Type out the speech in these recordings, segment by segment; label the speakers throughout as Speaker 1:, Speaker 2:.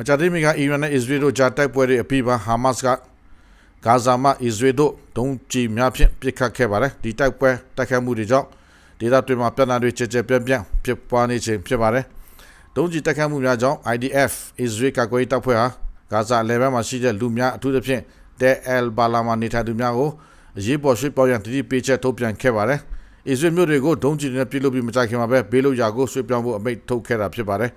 Speaker 1: မကြသေးမီကအီရန်နဲ့အစ္စရေးတို့ကြားတိုက်ပွဲတွေအပြီးမှာဟာမတ်စ်ကဂါဇာမှာအစ္စရေးတို့ဒုံးကျည်များဖြင့်ပစ်ခတ်ခဲ့ပါတယ်ဒီတိုက်ပွဲတိုက်ခိုက်မှုတွေကြောင့်ဒေသတွင်းမှာပြည်나တွေကြကြပြန့်ပြန့်ဖြစ်ပွားနေခြင်းဖြစ်ပါတယ်ဒုံးကျည်တိုက်ခိုက်မှုများကြောင့် IDF အစ္စရေးကာကွယ်ရေးတပ်ဖွဲ့ဟာဂါဇာလေဘန်မှာရှိတဲ့လူများအထူးသဖြင့်တဲအယ်ဘာလာမှာနေထိုင်သူများကိုအရေးပေါ်ရွှေ့ပြောင်းရန်တတိပေးချက်ထုတ်ပြန်ခဲ့ပါတယ်အစ္စရေးမြို့တွေကိုဒုံးကျည်တွေနဲ့ပြုလုပ်ပြီးမကြခင်မှာပဲဘေးလို့ရာကိုရွှေ့ပြောင်းဖို့အမိန့်ထုတ်ခဲ့တာဖြစ်ပါတယ်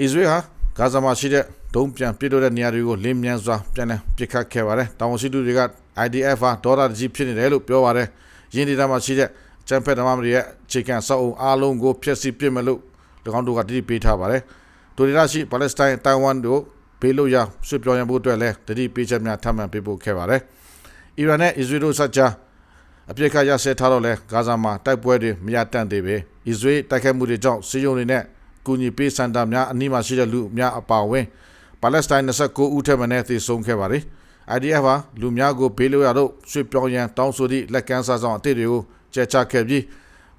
Speaker 1: အစ္စရေးဟာ ဂါဇာမှာရှိတဲ့ဒုံးပြန်ပစ်လို့တဲ့နေရာတွေကိုလင်းမြန်စွာပြန်လည်ပစ်ခတ်ခဲ့ပါတယ်။တောင်ဝန်ရှိသူတွေက IDF ဟာဒေါ်လာကြီးဖြစ်နေတယ်လို့ပြောပါတယ်။ရင်းဒေသမှာရှိတဲ့ချမ်ဖက်ဓမ္မမတွေရဲ့အခြေခံစောက်အုံအားလုံးကိုဖျက်ဆီးပစ်မယ်လို့၎င်းတို့ကတတိပေးထားပါတယ်။ဒိုရီလာရှိပါလက်စတိုင်းတိုင်ဝမ်တို့ဘေးလို့ရဆွေးပြောင်းရဖို့အတွက်လည်းတတိပေးချက်များထပ်မံပေးပို့ခဲ့ပါတယ်။အီရန်နဲ့အစ္စရေးတို့ဆက်ကြားအပြစ်ခတ်ရစဲထားတော့လဲဂါဇာမှာတိုက်ပွဲတွေမရတန့်သေးပဲအစ္စရေးတိုက်ခိုက်မှုတွေကြောင့်စီးရုံတွေနဲ့ ကူညီပေးစင်တာများအနီးမှာရှိတဲ့လူများအပါအဝင်ပါလက်စတိုင်း29ဦးထက်မနည်းသေဆုံးခဲ့ပါတယ်။ IDF ဟာလူများကိုဘေးလို့ရတော့ရွှေ့ပြောင်းရန်တောင်းဆိုသည့်လက်ကမ်းစားဆောင်အသစ်တွေကိုကြဲချခဲ့ပြီး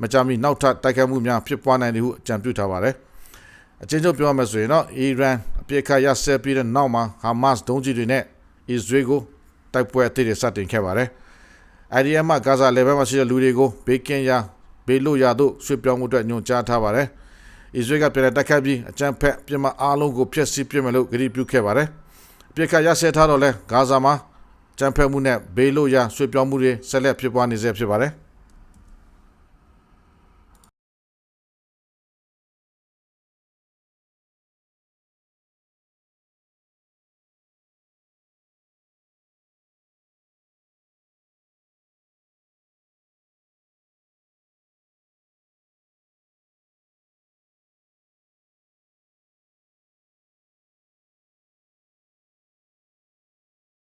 Speaker 1: မကြမီနောက်ထပ်တိုက်ခိုက်မှုများဖြစ်ပွားနိုင်တယ်ဟုအကြံပြုထားပါတယ်။အချင်းချင်းပြောရမယ်ဆိုရင်တော့အီရန်အပြစ်ခတ်ရစဲပြီးတဲ့နောက်မှာဟာမတ်စ်ဒုံးကျည်တွေနဲ့အစ္စရေးကိုတိုက်ပွဲအသစ်တွေစတင်ခဲ့ပါတယ်။ IDF မှာဂါဇာလေဘန်မှာရှိတဲ့လူတွေကိုဘေးကင်းရာဘေးလို့ရတို့ရွှေ့ပြောင်းမှုအတွက်ညွှန်ကြားထားပါတယ်။ အစ္စရေးကပြည်တက်ခတ်ပြီးအကြမ်းဖက်ပြည်မအားလုံးကိုဖျက်ဆီးပြစ်မယ်လို့ကြေညာပြုခဲ့ပါတယ်။ပြည်ခတ်ရစဲထားတော့လဲဂါဇာမှာကြမ်းဖက်မှုနဲ့ဘေးလို့ရရွှေ့ပြောင်းမှုတွေဆက်လက်ဖြစ်ပွားနေဆဲဖြစ်ပါတယ်။